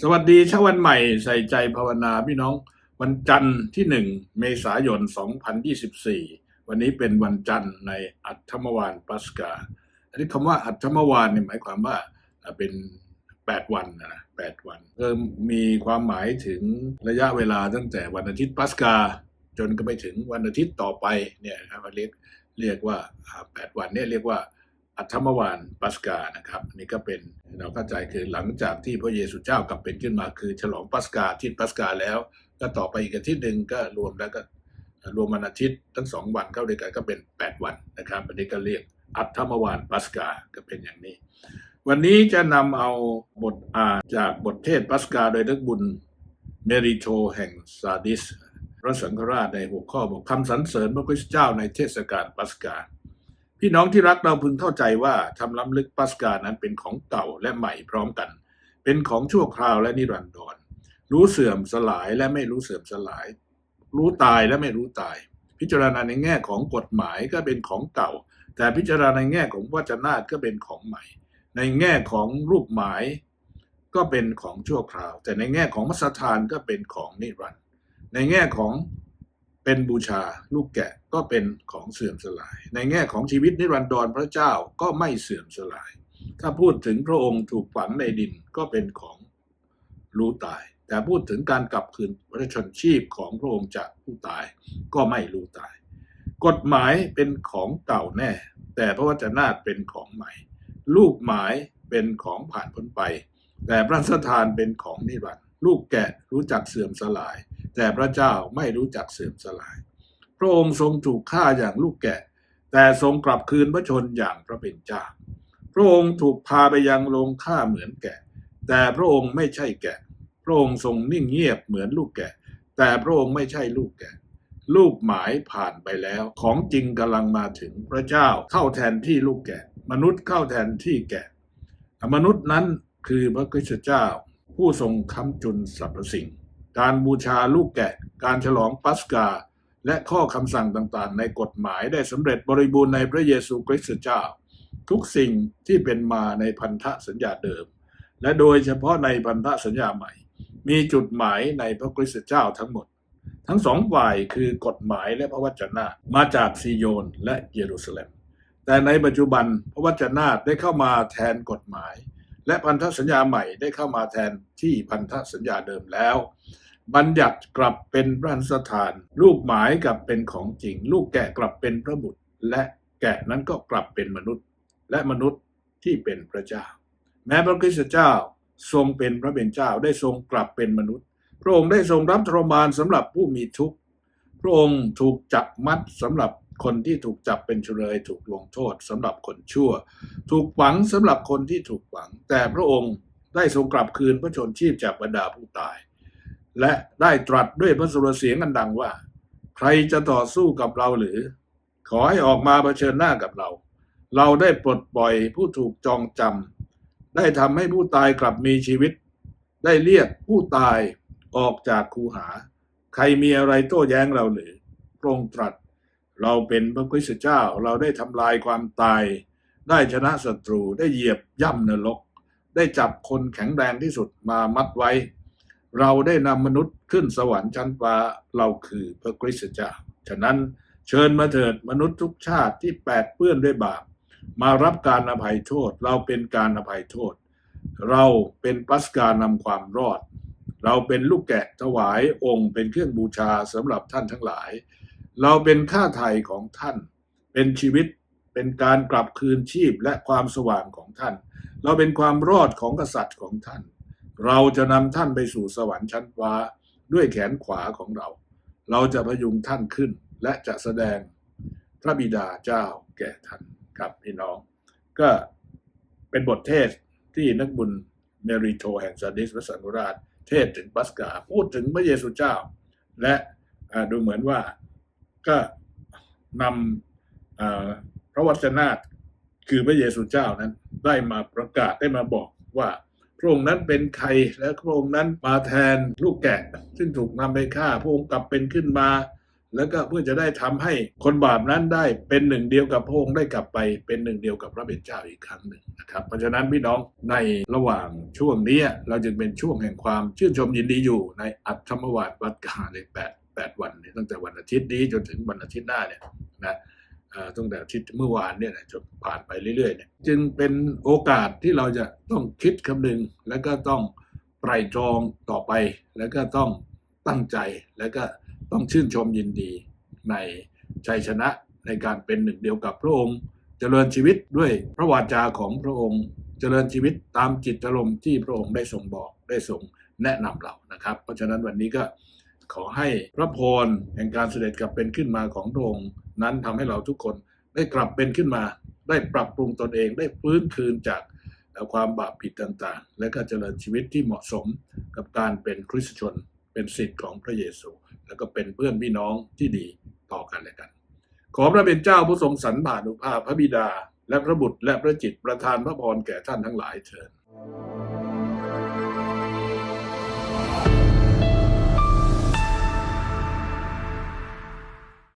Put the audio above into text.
สวัสดีเช้าวันใหม่ใส่ใจภาวนาพี่น้อง วันจันทร์ที่หนึ่งเมษายน 2024 วันนี้เป็นวันจันทร์ในอัฐมวานปัสกาอันนี้คำว่าอัฐมวานเนี่ยหมายความว่าเป็น 8 วันนะ8วันเริ่มมีความหมายถึงระยะเวลาตั้งแต่วันอาทิตย์ปัสกา จนก็ไปถึงวันอาทิตย์ต่อไปเนี่ยนะครับเรียกเรียกว่าอ่า8วันเนี่ยเรียกว่า อัฐมวานปัสกานะครับ นี่ก็เป็นเราเข้าใจคือหลังจากที่พระเยซูเจ้ากลับเป็นขึ้นมาคือ ฉลองปัสกาทิตย์ปัสกาแล้ว ก็ต่อไปอีกอาทิตย์หนึ่งก็รวมแล้วก็รวมวันอาทิตย์ทั้งสองวันเข้าด้วยกันก็เป็น 8 วันนะครับอันนี้ก็เรียกอัฐมวานปัสกาก็เป็นอย่างนี้ วันนี้จะนำเอาบทอ่านจากบทเทศปัสกาโดยนักบุญเมริโทแห่งซาดิสพระสังฆราชในหัวข้อบอกคำสรรเสริญพระคริสต์เจ้าในเทศกาลปัสกา พี่น้องที่รักเราพึงเข้าใจว่าทำล้ำลึกปัสกานั้นเป็นของเก่าและใหม่พร้อมกัน เป็นของชั่วคราวและนิรันดร รู้เสื่อมสลายและไม่รู้เสื่อมสลาย รู้ตายและไม่รู้ตาย พิจารณาในแง่ของกฎหมายก็เป็นของเก่า แต่พิจารณาในแง่ของวจนาตก็เป็นของใหม่ ในแง่ของรูปหมายก็เป็นของชั่วคราว แต่ในแง่ของมัสถานก็เป็นของนิรันดร์ในแง่ของ เป็นบูชาลูกแกะก็เป็นของเสื่อมสลาย ในแง่ของชีวิตนิรันดรพระเจ้าก็ไม่เสื่อมสลาย ถ้าพูดถึงพระองค์ถูกฝังในดินก็เป็นของรู้ตาย แต่พูดถึงการกลับคืนพระชนชีพของพระองค์จากผู้ตายก็ไม่รู้ตาย กฎหมายเป็นของเก่าแน่ แต่พระวจนะเป็นของใหม่ ลูกหมายเป็นของผ่านพ้นไป แต่พระสถานเป็นของนิรันดร์ลูกแกะรู้จักเสื่อมสลาย แต่พระเจ้าไม่รู้จักเสื่อมสลาย พระองค์ทรงถูกฆ่าอย่างลูกแกะ แต่ทรงกลับคืนพระชนอย่างพระเป็นเจ้า พระองค์ถูกพาไปยังโรงฆ่าเหมือนแกะ แต่พระองค์ไม่ใช่แกะ พระองค์ทรงนิ่งเงียบเหมือนลูกแกะ แต่พระองค์ไม่ใช่ลูกแกะ ลูกหมายผ่านไปแล้ว ของจริงกำลังมาถึงพระเจ้าเข้าแทนที่ลูกแกะ มนุษย์เข้าแทนที่แกะ มนุษย์นั้นคือพระคริสตเจ้า ผู้ทรงค้ำจุนสรรพสิ่ง การบูชาลูกแกะ การฉลองปัสกา และข้อคำสั่งต่างๆ ในกฎหมายได้สำเร็จบริบูรณ์ในพระเยซูคริสต์เจ้า ทุกสิ่งที่เป็นมาในพันธสัญญาเดิม และโดยเฉพาะในพันธสัญญาใหม่ มีจุดหมายในพระคริสต์เจ้าทั้งหมด ทั้งสองฝ่ายคือกฎหมายและพระวจนะมาจากซีโยนและเยรูซาเล็ม แต่ในปัจจุบันพระวจนะได้เข้ามาแทนกฎหมายและพันธสัญญาใหม่ได้เข้ามาแทนที่พันธสัญญาเดิมแล้ว บัญญัติกลับเป็นพระสถานลูกหมายกลับเป็นของจริง ลูกแกะกลับเป็นพระบุตร และแกะนั้นก็กลับเป็นมนุษย์ และมนุษย์ที่เป็นพระเจ้า แม้พระคริสตเจ้าทรงเป็นพระเป็นเจ้าได้ทรงกลับเป็นมนุษย์ พระองค์ได้ทรงรับทรมานสำหรับผู้มีทุกข์พระองค์ถูกจับมัดสำหรับคนที่ถูกจับเป็นเฉลยถูกลงโทษสำหรับคนชั่ว ถูกฝังสำหรับคนที่ถูกฝัง แต่พระองค์ได้ทรงกลับคืนพระชนชีพจากบรรดาผู้ตาย และได้ตรัสด้วยพระสุรเสียงอันดังว่า ใครจะต่อสู้กับเราหรือ ขอให้ออกมาเผชิญหน้ากับเรา เราได้ปลดปล่อยผู้ถูกจองจำได้ทำให้ผู้ตายกลับมีชีวิต ได้เรียกผู้ตายออกจากคูหา ใครมีอะไรโต้แย้งเราหรือพระองค์ตรัส เราเป็นพระคริสตเจ้าเราได้ทำลายความตาย ได้ชนะศัตรูได้เหยียบย่ำนรก ได้จับคนแข็งแรงที่สุดมามัดไว้ เราได้นำมนุษย์ขึ้นสวรรค์ชั้นฟ้าเราคือพระคริสตเจ้าฉะนั้นเชิญมาเถิดมนุษย์ทุกชาติที่แปดเปื้อนด้วยบาปมารับการอภัยโทษ เราเป็นการอภัยโทษ เราเป็นปัสการนำความรอด เราเป็นลูกแกะถวายองค์ เป็นเครื่องบูชาสำหรับท่านทั้งหลาย เราเป็นค่าไถ่ของท่าน เป็นชีวิตเป็นการกลับคืนชีพและความสว่างของท่าน เราเป็นความรอดของกษัตริย์ของท่าน เราจะนำท่านไปสู่สวรรค์ชั้นฟ้าด้วยแขนขวาของเรา เราจะพยุงท่านขึ้นและจะแสดงพระบิดาเจ้าแก่ท่านครับพี่น้อง ก็เป็นบทเทศที่นักบุญเมริโทแห่งซาดิสพระสังฆราช เทศถึงปัสกา พูดถึงพระเยซูเจ้า และดูเหมือนว่าก็นำพระวจนะคือพระเยซูเจ้านั้นได้มาประกาศได้มาบอกว่า พระองค์นั้นเป็นใครและพระองค์นั้นมาแทนลูกแกะ ซึ่งถูกนำไปฆ่าพระองค์กลับเป็นขึ้นมา แล้วก็เพื่อจะได้ทำให้คนบาปนั้นได้เป็นหนึ่งเดียวกับพระองค์ได้กลับไปเป็นหนึ่งเดียวกับพระเป็นเจ้าอีกครั้งหนึ่งนะครับเพราะฉะนั้นพี่น้องในระหว่างช่วงนี้เราจึงเป็นช่วงแห่งความชื่นชมยินดีอยู่ในอัตมวาดวัดกาเลยแปดแปดวันเนี่ยตั้งแต่วันอาทิตย์นี้จนถึงวันอาทิตย์หน้าเนี่ยนะ ตั้งแต่ทิตย์เมื่อวานเนี่ยนะจนผ่านไปเรื่อยๆเนี่ยจึงเป็นโอกาสที่เราจะต้องคิดคำนึง แล้วก็ต้องไตรตรองต่อไป แล้วก็ต้องตั้งใจแล้วก็ต้องชื่นชมยินดีในชัยชนะในการเป็นหนึ่งเดียวกับพระองค์ เจริญชีวิตด้วยพระวาจาของพระองค์ เจริญชีวิตตามจิตอารมณ์ที่พระองค์ได้ทรงบอกได้ทรงแนะนำเรานะครับ เพราะฉะนั้นวันนี้ก็ ขอให้พระพรแห่งการเสด็จกลับเป็นขึ้นมาของพระองค์นั้นทำให้เราทุกคนได้กลับเป็นขึ้นมา ได้ปรับปรุงตนเองได้ฟื้นคืนจากความบาปผิดต่างๆ และก็เจริญชีวิตที่เหมาะสมกับการเป็นคริสตชน เป็นสิทธิ์ของพระเยซู แล้วก็เป็นเพื่อนพี่น้องที่ดีต่อกันและกัน ขอพระเป็นเจ้าผู้ทรงสรรผ่านุภาพพระบิดา และพระบุตรและพระจิตประทานพระพรแก่ท่านทั้งหลายเถิด